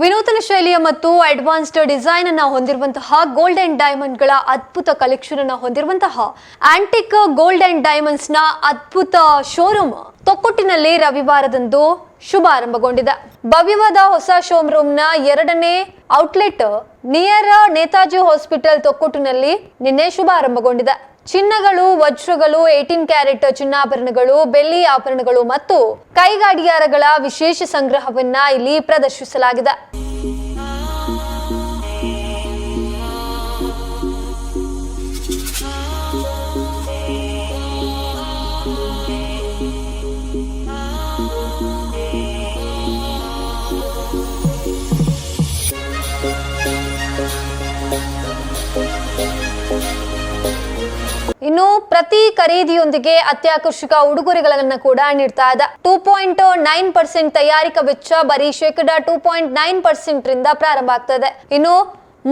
ವಿನೂತನ ಶೈಲಿಯ ಮತ್ತು ಅಡ್ವಾನ್ಸ್ಡ್ ಡಿಸೈನ್ ಅನ್ನ ಹೊಂದಿರುವಂತಹ ಗೋಲ್ಡ್ ಅಂಡ್ ಡೈಮಂಡ್ಗಳ ಅದ್ಭುತ ಕಲೆಕ್ಷನ್ ಅನ್ನ ಹೊಂದಿರುವಂತಹ ಆಂಟಿಕ್ ಗೋಲ್ಡ್ ಅಂಡ್ ಡೈಮಂಡ್ಸ್ನ ಅದ್ಭುತ ಶೋರೂಮ್ ತೊಕ್ಕೊಟ್ಟಿನಲ್ಲಿ ರವಿವಾರದಂದು ಶುಭಾರಂಭಗೊಂಡಿದೆ. ಭವ್ಯವಾದ ಹೊಸ ಶೋರೂಮ್ನ ಎರಡನೇ ಔಟ್ಲೆಟ್ ನಿಯರ್ ನೇತಾಜಿ ಹಾಸ್ಪಿಟಲ್ ತೊಕ್ಕೊಟ್ಟಿನಲ್ಲಿ ನಿನ್ನೆ ಶುಭಾರಂಭಗೊಂಡಿದೆ. ಚಿನ್ನಗಳು, ವಜ್ರಗಳು ಏಟೀನ್ ಕ್ಯಾರೆಟ್ ಚಿನ್ನಾಭರಣಗಳು, ಬೆಳ್ಳಿ ಆಭರಣಗಳು ಮತ್ತು ಕೈಗಾಡಿಯಾರಗಳ ವಿಶೇಷ ಸಂಗ್ರಹವನ್ನ ಇಲ್ಲಿ ಪ್ರದರ್ಶಿಸಲಾಗಿದೆ. ಇನ್ನು ಪ್ರತಿ ಖರೀದಿಯೊಂದಿಗೆ ಅತ್ಯಾಕರ್ಷಕ ಉಡುಗೊರೆಗಳನ್ನು ಕೂಡ ನೀಡ್ತಾ ಇದೆ. ಟೂ ಪಾಯಿಂಟ್ ನೈನ್ ಪರ್ಸೆಂಟ್ ತಯಾರಿಕಾ ವೆಚ್ಚ ಬರೀ ಶೇಕಡಾ ಟೂ ಪಾಯಿಂಟ್ ನೈನ್ ಪರ್ಸೆಂಟ್ ರಿಂದ ಪ್ರಾರಂಭ ಆಗ್ತದೆ ಇನ್ನು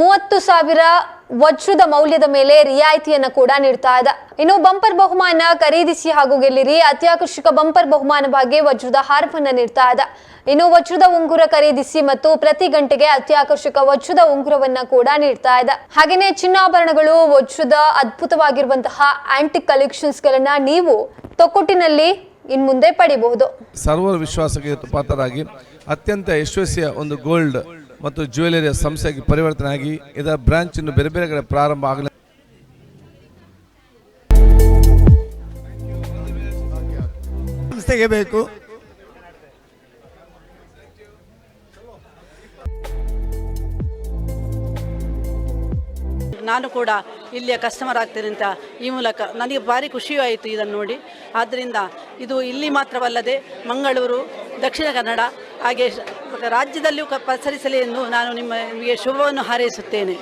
ಮೂವತ್ತು ಸಾವಿರ ವಜ್ರದ ಮೌಲ್ಯದ ಮೇಲೆ ರಿಯಾಯಿತಿಯನ್ನು ಕೂಡ ನೀಡ್ತಾ ಇದೆ. ಇನ್ನು ಬಂಪರ್ ಬಹುಮಾನ ಖರೀದಿಸಿ ಹಾಗೂ ಗೆಲ್ಲಿರಿ. ಅತ್ಯಾಕರ್ಷಕ ಬಂಪರ್ ಬಹುಮಾನವಾಗಿ ವಜ್ರದ ಹಾರ್ಪನ್ನು ನೀಡ್ತಾ ಇದೆ. ಇನ್ನು ವಜ್ರದ ಉಂಗುರ ಖರೀದಿಸಿ ಮತ್ತು ಪ್ರತಿ ಗಂಟೆಗೆ ಅತ್ಯಾಕರ್ಷಕ ವಜ್ರದ ಉಂಗುರವನ್ನ ಕೂಡ ನೀಡ್ತಾ ಇದೆ. ಹಾಗೇನೆ ಚಿನ್ನಾಭರಣಗಳು ವಜ್ರದ ಅದ್ಭುತವಾಗಿರುವಂತಹ ಆಂಟಿಕ್ ಕಲೆಕ್ಷನ್ಸ್ ಗಳನ್ನ ನೀವು ತೊಕ್ಕೊಟ್ಟಿನಲ್ಲಿ ಇನ್ ಮುಂದೆ ಪಡಿಬಹುದು. ಸರ್ವರ ವಿಶ್ವಾಸಕ್ಕೆ ಪಾತ್ರರಾಗಿ ಅತ್ಯಂತ ಯಶಸ್ವಿಯ ಒಂದು ಗೋಲ್ಡ್ ಮತ್ತು ಜ್ಯುವೆಲರಿಯ ಸಂಸ್ಥೆಯಾಗಿ ಪರಿವರ್ತನೆ ಆಗಿ ಇದರ ಬ್ರಾಂಚ್ ಇನ್ನು ಬೇರೆ ಬೇರೆ ಕಡೆ ಪ್ರಾರಂಭ ಆಗಲಿ. ಸಂಸ್ಥೆಗೆ ಬೇಕು ನಾನು ಕೂಡ ಇಲ್ಲಿಯ ಕಸ್ಟಮರ್ ಆಗ್ತೇನೆ ಅಂತ ಈ ಮೂಲಕ ನನಗೆ ಭಾರಿ ಖುಷಿಯೂ ಆಯಿತು ಇದನ್ನು ನೋಡಿ. ಆದ್ದರಿಂದ ಇದು ಇಲ್ಲಿ ಮಾತ್ರವಲ್ಲದೆ ಮಂಗಳೂರು ದಕ್ಷಿಣ ಕನ್ನಡ ಹಾಗೆ ರಾಜ್ಯದಲ್ಲಿಯೂ ಕ- ಪಸರಿಸಲಿ ಎಂದು ನಾನು ನಿಮ್ಮ ನಿಮಗೆ ಶುಭವನ್ನು ಹಾರೈಸುತ್ತೇನೆ.